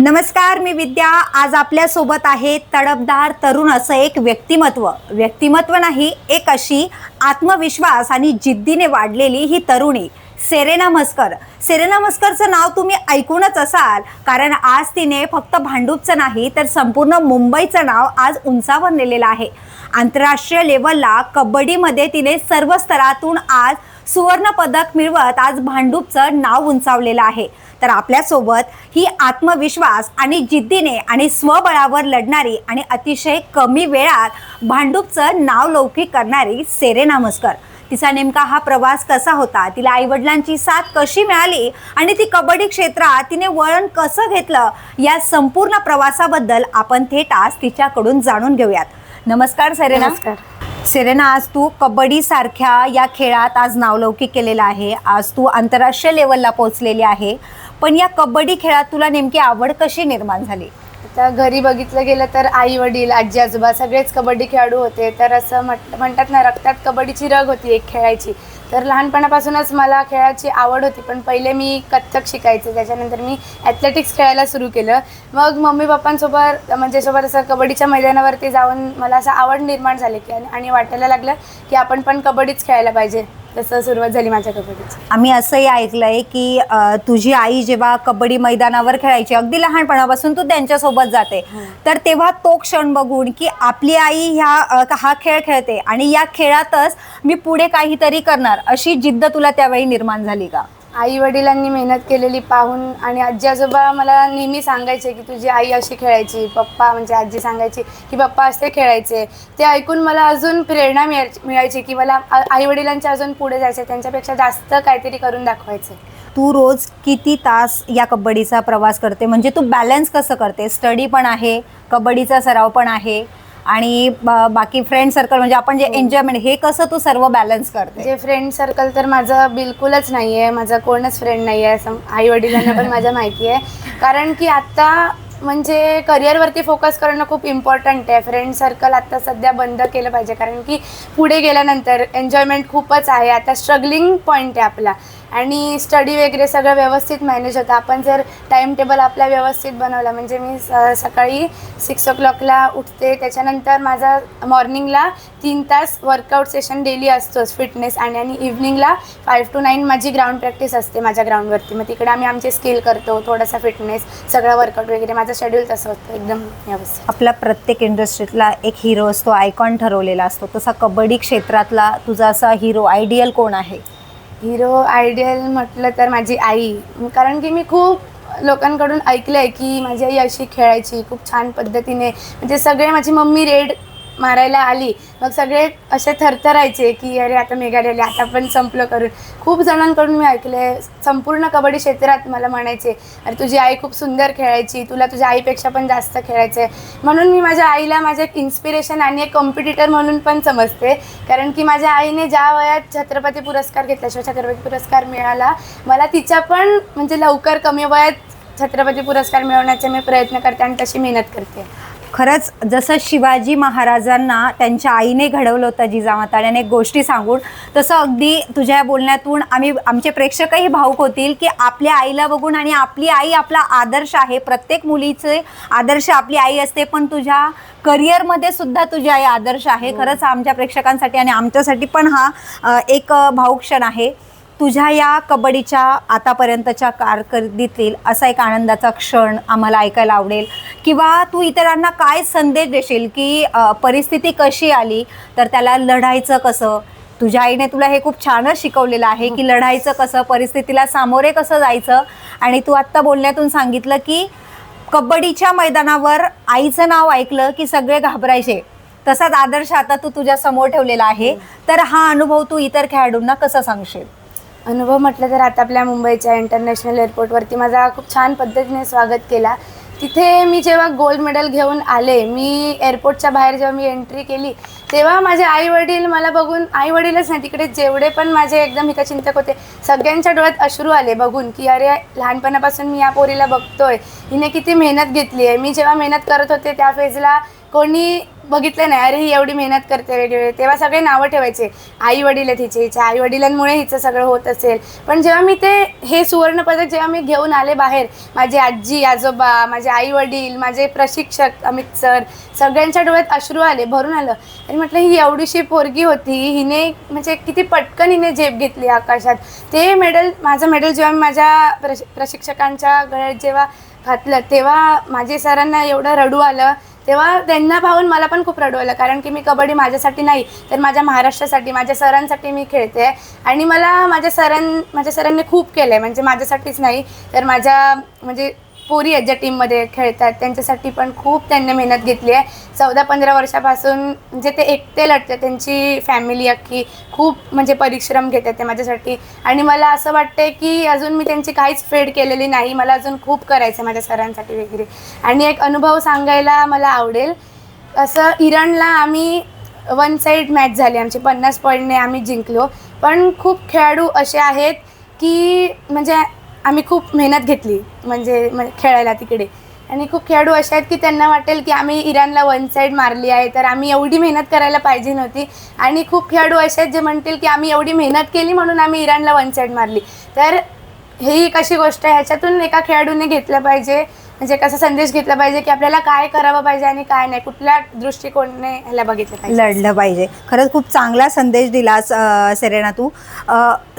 नमस्कार मी विद्या. आज आपल्यासोबत आहे तडपदार तरुण असं एक व्यक्तिमत्व. व्यक्तिमत्व नाही एक अशी आत्मविश्वास आणि जिद्दीने वाढलेली ही तरुणी सेरेना मस्कर सेरेना मस्करचं नाव तुम्ही ऐकूनच असाल कारण आज तिने फक्त भांडूपचं नाही तर संपूर्ण मुंबईचं नाव आज उंचावर नेलेलं आहे. आंतरराष्ट्रीय लेवलला कबड्डीमध्ये तिने सर्व स्तरातून आज सुवर्णपदक मिळवत आज भांडूपचं नाव उंचावलेलं आहे. तर आपल्यासोबत ही आत्मविश्वास आणि जिद्दीने आणि स्वबळावर लढणारी आणि अतिशय कमी वेळात भांडूपचं नाव लौकिक करणारी सेरेना मस्कर तिचा नेमका हा प्रवास कसा होता? तिला आईवडिलांची साथ कशी मिळाली? आणि ती कबड्डी क्षेत्रात तिने वळण कसं घेतलं? या संपूर्ण प्रवासाबद्दल आपण थेट आज तिच्याकडून जाणून घेऊयात. नमस्कार सेरेना. नमस्कार. सेरेना आज तू कबड्डी सारख्या या खेळात आज नावलौकिक केलेला आहे. आज तू आंतरराष्ट्रीय लेवलला पोहोचलेली आहे. पण या कबड्डी खेळात तुला नेमकी आवड कशी निर्माण झाली? आता घरी बघितलं गेलं तर आई वडील आजी आजोबा सगळेच कबड्डी खेळाडू होते. तर असं म्हट म्हणतात ना रक्तात कबड्डीची रग होती एक खेळायची. तर लहानपणापासूनच मला खेळाची आवड होती. पण पहिले मी कथ्थक शिकायचे. त्याच्यानंतर मी ॲथलेटिक्स खेळायला सुरू केलं. मग मम्मी पप्पांसोबत म्हणजे सोबत असं कबड्डीच्या मैदानावरती जाऊन मला असं आवड निर्माण झाली की आणि- आणि वाटायला लागलं की आपण पण कबड्डीच खेळायला पाहिजे. तसं सुरुवात झाली माझ्या कबड्डीची. आम्ही असंही ऐकलंय की अ, तुझी आई जेव्हा कबड्डी मैदानावर खेळायची अगदी लहानपणापासून तू त्यांच्यासोबत जाते. तर तेव्हा तो क्षण बघून की आपली आई ह्या अ, हा खेळ खेळते आणि या खेळातच मी पुढे काहीतरी करणार अशी जिद्द तुला त्यावेळी निर्माण झाली का? आई वडिलांनी मेहनत केलेली पाहून आणि आजी आजोबा मला नेहमी सांगायचे की तुझी आई अशी खेळायची पप्पा म्हणजे आजी सांगायची की पप्पा असे खेळायचे. ते ऐकून मला अजून प्रेरणा मिळायची मिळायची की मला आई वडिलांच्या अजून पुढे जायचं त्यांच्यापेक्षा जास्त काहीतरी करून दाखवायचं तू रोज किती तास या कबड्डीचा प्रवास करते? म्हणजे तू बॅलन्स कसं करते? स्टडी पण आहे कबड्डीचा सराव पण आहे आणि बाकी फ्रेंड सर्कल म्हणजे आपण जे हो. एन्जॉयमेंट हे कसं तू सर्व बॅलन्स करते? जे फ्रेंड सर्कल तर माझं बिलकुलच नाही आहे माझं कोणच फ्रेंड नाही आहे असं आई वडिलांना पण माझ्या माहिती आहे कारण की आत्ता म्हणजे करिअरवरती फोकस करणं खूप इम्पॉर्टंट आहे. फ्रेंड सर्कल आत्ता सध्या बंद केलं पाहिजे. कारण की पुढे गेल्यानंतर एन्जॉयमेंट खूपच आहे. आता स्ट्रगलिंग पॉईंट आहे आपला. आणि स्टडी वगैरे सगळं व्यवस्थित मॅनेज होतं. आपण जर टाईम टेबल आपला व्यवस्थित बनवला म्हणजे मी स- सकाळी सिक्स ओ क्लॉकला उठते. त्याच्यानंतर माझा मॉर्निंगला तीन तास वर्कआउट सेशन डेली असतोच फिटनेस आणि आणि इव्हनिंगला फाईव्ह टू नाईन माझी ग्राउंड प्रॅक्टिस असते माझ्या ग्राउंडवरती मग तिकडे आम्ही आमचे स्किल करतो थोडासा फिटनेस सगळं वर्कआउट वगैरे. माझं शेड्यूल तसं होतं एकदम व्यवस्थित. आपला प्रत्येक इंडस्ट्रीतला एक हिरो असतो आयकॉन ठरवलेला असतो. तसा कबड्डी क्षेत्रातला तुझा असा हिरो आयडियल कोण आहे? हिरो आयडियल म्हटलं तर माझी आई. कारण की मी खूप लोकांकडून ऐकलं आहे की माझी आई अशी खेळायची खूप छान पद्धतीने. म्हणजे सगळे माझी मम्मी रेड मारायला आली मग सगळे असे थरथरायचे की अरे आता मेघालयला आता पण संपलं करून. खूप जणांकडून मी ऐकले संपूर्ण कबड्डी क्षेत्रात मला म्हणायचे अरे तुझी आई खूप सुंदर खेळायची तुला तुझ्या आईपेक्षा पण जास्त खेळायचं आहे म्हणून मी माझ्या आईला माझं एक इन्स्पिरेशन आणि एक कॉम्पिटिटर म्हणून पण समजते. कारण की माझ्या आईने ज्या वयात छत्रपती पुरस्कार घेतला शिवछत्रपती पुरस्कार मिळाला मला तिच्या पण म्हणजे लवकर कमी वयात छत्रपती पुरस्कार मिळवण्याचे मी प्रयत्न करते आणि तशी मेहनत करते. खरंच जसं शिवाजी महाराजांना त्यांच्या आईने घडवलं होतं जिजामाताने अनेक गोष्टी सांगून तसं अगदी तुझ्या या बोलण्यातून आम्ही आमचे प्रेक्षकही भाऊक होतील की आपल्या आईला बघून आणि आपली आई आपला आदर्श आहे. प्रत्येक मुलीचे आदर्श आपली आई असते पण तुझ्या करिअरमध्ये सुद्धा तुझी आई आदर्श आहे. खरंच आमच्या प्रेक्षकांसाठी आणि आमच्यासाठी पण हा एक अ, भाऊक क्षण आहे. तुझ्या या कबड्डीच्या आतापर्यंतच्या कारकिर्दीतील असा एक आनंदाचा क्षण आम्हाला ऐकायला आवडेल. किंवा तू इतरांना काय संदेश देशील की परिस्थिती कशी आली तर त्याला लढायचं कसं? तुझ्या आईने तुला हे खूप छानच शिकवलेलं आहे की लढायचं कसं परिस्थितीला सामोरे कसं जायचं? आणि तू आत्ता बोलण्यातून सांगितलं की कबड्डीच्या मैदानावर आईचं नाव ऐकलं की सगळे घाबरायचे. तसाच आदर्श आता तू तुझ्या समोर ठेवलेला आहे. तर हा अनुभव तू इतर खेळाडूंना कसा सांगशील? अनुभव म्हटलं तर आता आपल्या मुंबईच्या इंटरनॅशनल एअरपोर्टवरती माझा खूप छान पद्धतीने स्वागत केला. तिथे मी जेव्हा गोल्ड मेडल घेऊन आले मी एअरपोर्टच्या बाहेर जेव्हा मी एंट्री केली तेव्हा माझे आई वडील मला बघून आई वडीलच नाही तिकडे जेवढे पण माझे एकदम हितचिंतक होते सगळ्यांच्या डोळ्यात अश्रू आले बघून की अरे लहानपणापासून मी या पोरीला बघतोय हिने किती मेहनत घेतली आहे. मी जेव्हा मेहनत करत होते त्या फेजला कोणी बघितलं नाही. अरे ही एवढी मेहनत करते वेगवेगळे तेव्हा सगळे नावं ठेवायचे. आई वडील आहेत हिचे. हिच्या आई वडिलांमुळे हिचं सगळं होत असेल. पण जेव्हा मी ते हे सुवर्ण पदक जेव्हा मी घेऊन आले बाहेर माझी आजी आजोबा माझे आई वडील माझे प्रशिक्षक अमित सर सगळ्यांच्या डोळ्यात अश्रू आले भरून आलं. आणि म्हटलं ही एवढीशी पोरगी होती हिने म्हणजे किती पटकन हिने झेप घेतली आकाशात. ते मेडल माझं मेडल जेव्हा मी माझ्या प्रश प्रशिक्षकांच्या गळ्यात जेव्हा घातलं तेव्हा माझे सरांना एवढं रडू आलं. तेव्हा त्यांना पाहून मला पण खूप रडवलं कारण की मी कबड्डी माझ्यासाठी नाही तर माझ्या महाराष्ट्रासाठी माझ्या सरांसाठी मी खेळते. आणि मला माझ्या सरां माझ्या सरांनी खूप केलं आहे म्हणजे माझ्यासाठीच नाही तर माझ्या म्हणजे पोरी आहेत ज्या टीममध्ये खेळतात. त्यांच्यासाठी पण खूप त्यांनी मेहनत घेतली आहे. चौदा पंधरा वर्षापासून म्हणजे ते एकटे लढते त्यांची फॅमिली अख्खी खूप म्हणजे परिश्रम घेतात ते माझ्यासाठी. आणि मला असं वाटतंय की अजून मी त्यांची काहीच फेड केलेली नाही. मला अजून खूप करायचं आहे माझ्या सरांसाठी वगैरे. आणि एक अनुभव सांगायला मला आवडेल. असं इराणला आम्ही वन साईड मॅच झाली आमची. पन्नास पॉईंटने आम्ही जिंकलो. पण खूप खेळाडू असे आहेत की म्हणजे आम्ही खूप मेहनत घेतली म्हणजे, म्हणजे खेळायला तिकडे. आणि खूप खेळाडू असे आहेत की त्यांना वाटेल की आम्ही इराणला वन साईड मारली आहे तर आम्ही एवढी मेहनत करायला पाहिजे नव्हती. आणि खूप खेळाडू असे आहेत जे म्हणतील की आम्ही एवढी मेहनत केली म्हणून आम्ही इराणला वन साईड मारली. तर ही एक अशी गोष्ट आहे. ह्याच्यातून एका खेळाडूने घेतलं पाहिजे. म्हणजे कसा संदेश घेतला पाहिजे की आपल्याला काय करावं पाहिजे आणि काय नाही. कुठल्या दृष्टिकोनाने ह्याला बघितलं पाहिजे? लढलं पाहिजे. खरंच खूप चांगला संदेश दिलास सेरेना तू.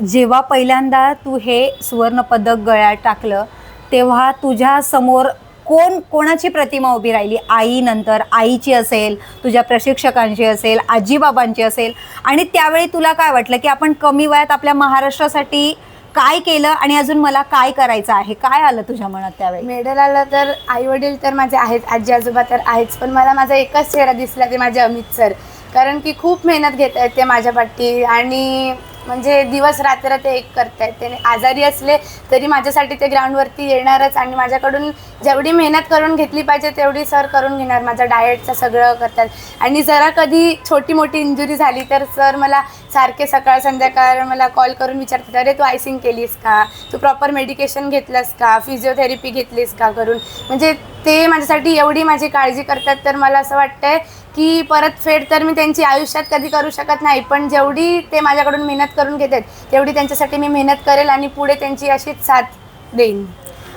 जेव्हा पहिल्यांदा तू हे सुवर्णपदक गळ्यात टाकलं तेव्हा तुझ्या समोर कोण कोणाची प्रतिमा उभी राहिली? आईनंतर आईची असेल तुझ्या प्रशिक्षकांची असेल आजीबाबांची असेल. आणि त्यावेळी तुला काय वाटलं की आपण कमी वयात आपल्या महाराष्ट्रासाठी काय केलं आणि अजून मला काय करायचं आहे? काय आलं तुझ्या मनात त्यावेळी? मेडल आलं तर आई वडील तर माझे आहेत आजी आजोबा तर आहेच पण मला माझा एकच चेहरा दिसला ते माझे अमित सर. कारण की खूप मेहनत घेत आहेत ते माझ्या पाठी आणि म्हणजे दिवस रात्र ते एक करतायत. ते आजारी असले तरी माझ्यासाठी ते ग्राउंडवरती येणारच आणि माझ्याकडून जेवढी मेहनत करून घेतली पाहिजे तेवढी सर करून घेणार. माझ्या डाएटचं सगळं करतात. आणि जरा कधी छोटी मोठी इंजुरी झाली तर सर मला सारखे सकाळ संध्याकाळ मला कॉल करून विचारतात अरे तू आयसिंग केलीस का? तू प्रॉपर मेडिकेशन घेतलंस का? फिजिओथेरपी घेतलीस का करून म्हणजे ते माझ्यासाठी एवढी माझी काळजी करतात तर मला असं वाटतंय की परत फेड तर मी त्यांची आयुष्यात कधी करू शकत नाही पण जेवढी ते माझ्याकडून मेहनत करून घेतात तेवढी त्यांच्यासाठी मी मेहनत करेल आणि पुढे त्यांची अशीच साथ देईन.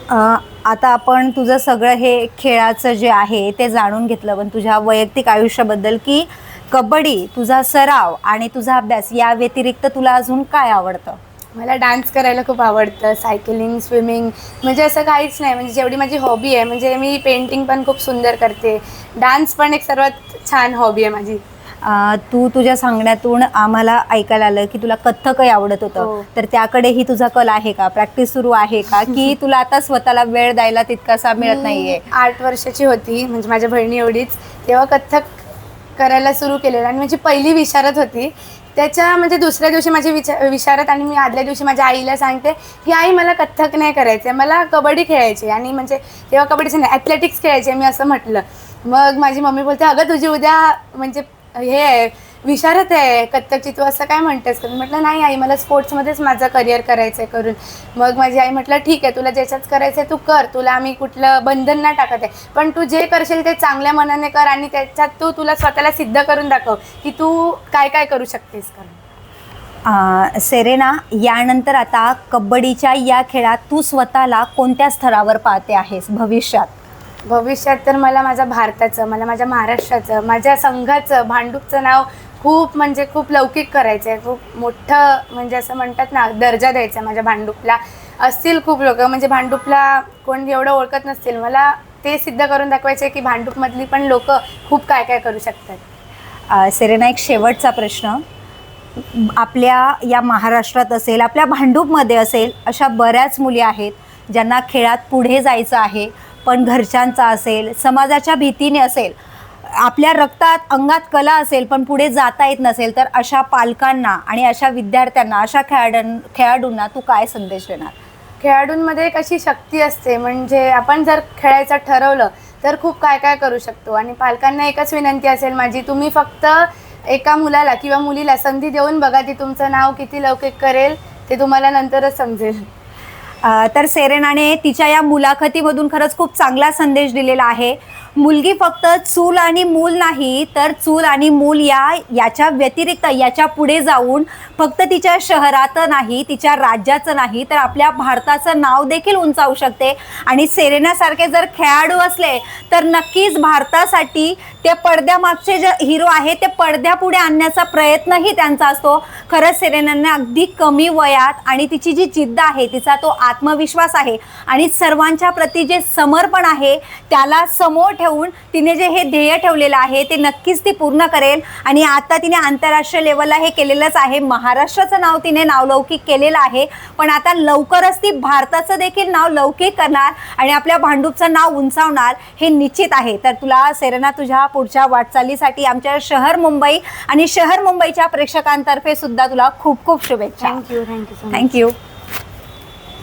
आता आपण तुझं सगळं हे खेळाचं जे आहे ते जाणून घेतलं पण तुझ्या वैयक्तिक आयुष्याबद्दल की कबड्डी तुझा सराव आणि तुझा अभ्यास या व्यतिरिक्त तुला अजून काय आवडतं? मला डान्स करायला खूप आवडतं सायकलिंग स्विमिंग म्हणजे असं काहीच नाही म्हणजे जेवढी माझी हॉबी आहे म्हणजे मी पेंटिंग पण खूप सुंदर करते. डान्स पण एक सर्वात छान हॉबी आहे माझी. तू तुझ्या सांगण्यातून आम्हाला ऐकायला आलं की तुला कथ्थकही आवडत होतं. हो. तर त्याकडेही तुझा कल आहे का? प्रॅक्टिस सुरू आहे का? की तुला आता स्वतःला वेळ द्यायला तितकासा मिळत नाहीये? मी आठ वर्षाची होती. म्हणजे माझ्या बहिणी एवढीच. तेव्हा कथ्थक करायला सुरू केलेलं आणि माझी पहिली विशारत होती. त्याच्या म्हणजे दुसऱ्या दिवशी माझी विचा विशारत आणि मी आदल्या दिवशी माझ्या आईला सांगते की आई मला कथ्थक नाही करायचं. मला कबड्डी खेळायची आणि म्हणजे तेव्हा कबड्डीचं नाही ॲथलेटिक्स खेळायचे मी असं म्हटलं. मग माझी मम्मी बोलते अगं तुझी उद्या म्हणजे हे आहे विशारत आहे कथ्थकची तू असं काय म्हणतेस? का मी म्हटलं नाही आई मला स्पोर्ट्समध्येच माझं करिअर करायचं आहे करून. मग माझी आई म्हटलं ठीक आहे तुला ज्याच्यात करायचं आहे तू कर तुला आम्ही कुठलं बंधन नाही टाकत आहे. पण तू जे करशील ते चांगल्या मनाने कर आणि त्याच्यात तू तुला स्वतःला सिद्ध करून दाखव की तू काय काय करू शकतेस करून. सेरेना यानंतर आता कबड्डीच्या या खेळात तू स्वतःला कोणत्या स्तरावर पाहते आहेस भविष्यात? भविष्यात तर मला माझ्या भारताचं मला माझ्या महाराष्ट्राचं माझ्या संघाचं भांडूपचं नाव खूप म्हणजे खूप लौकिक करायचं आहे खूप मोठं म्हणजे असं म्हणतात ना दर्जा द्यायचा आहे माझ्या भांडूपला. असतील खूप लोक म्हणजे भांडूपला कोण एवढं ओळखत नसतील. मला ते सिद्ध करून दाखवायचं आहे की भांडूपमधली पण लोक खूप काय काय करू शकतात. सेरेना एक शेवटचा प्रश्न. आपल्या या महाराष्ट्रात असेल आपल्या भांडूपमध्ये असेल अशा बऱ्याच मुली आहेत ज्यांना खेळात पुढे जायचं आहे. पण घरच्यांचा असेल समाजाच्या भीतीने असेल आपल्या रक्तात अंगात कला असेल पण पुढे जाता येत नसेल तर अशा पालकांना आणि अशा विद्यार्थ्यांना अशा खेळाडूं खेळाडूंना तू काय संदेश देणार? खेळाडूंमध्ये एक अशी शक्ती असते म्हणजे आपण जर खेळायचं ठरवलं तर खूप काय काय करू शकतो. आणि पालकांना एकच विनंती असेल माझी तुम्ही फक्त एका मुलाला किंवा मुलीला संधी देऊन बघा ती तुमचं नाव किती लौकिक करेल ते तुम्हाला नंतरच समजेल. तर सेरेनाने तिच्या या मुलाखतीमधून खरंच खूप चांगला संदेश दिलेला आहे. मुलगी फक्त चूल आणि मूल नाही तर चूल आणि मूल या याच्या व्यतिरिक्त याच्यापुढे जाऊन फक्त तिच्या शहराचं नाही तिच्या राज्याचं नाही तर आपल्या भारताचं नाव देखील उंचावू शकते. आणि सेरेनासारखे जर खेळाडू असले तर नक्कीच भारतासाठी ते पडद्यामागचे जे हिरो आहे ते पडद्यापुढे आणण्याचा प्रयत्नही त्यांचा असतो. खरंच सेरेनाने अगदी कमी वयात आणि तिची जी जिद्द आहे तिचा तो आत्मविश्वास आहे आणि सर्वांच्या प्रती जे समर्पण आहे त्याला समोर ठेवून तिने जे हे ध्येय ठेवलेलं आहे ते नक्कीच ती पूर्ण करेल. आणि आता तिने आंतरराष्ट्रीय लेवलला हे केलेलंच आहे. महाराष्ट्राचं नाव तिने नावलौकिक केलेलं आहे. पण आता लवकरच ती भारताचं देखील नाव लौकिक करणार आणि आपल्या भांडूपचं नाव उंचावणार हे निश्चित आहे. तर तुला सेरेना तुझ्या पुढच्या वाटचालीसाठी आमच्या शहर मुंबई आणि शहर मुंबईच्या प्रेक्षकांतर्फे सुद्धा तुला खूप खूप शुभेच्छा. Thank you thank you thank you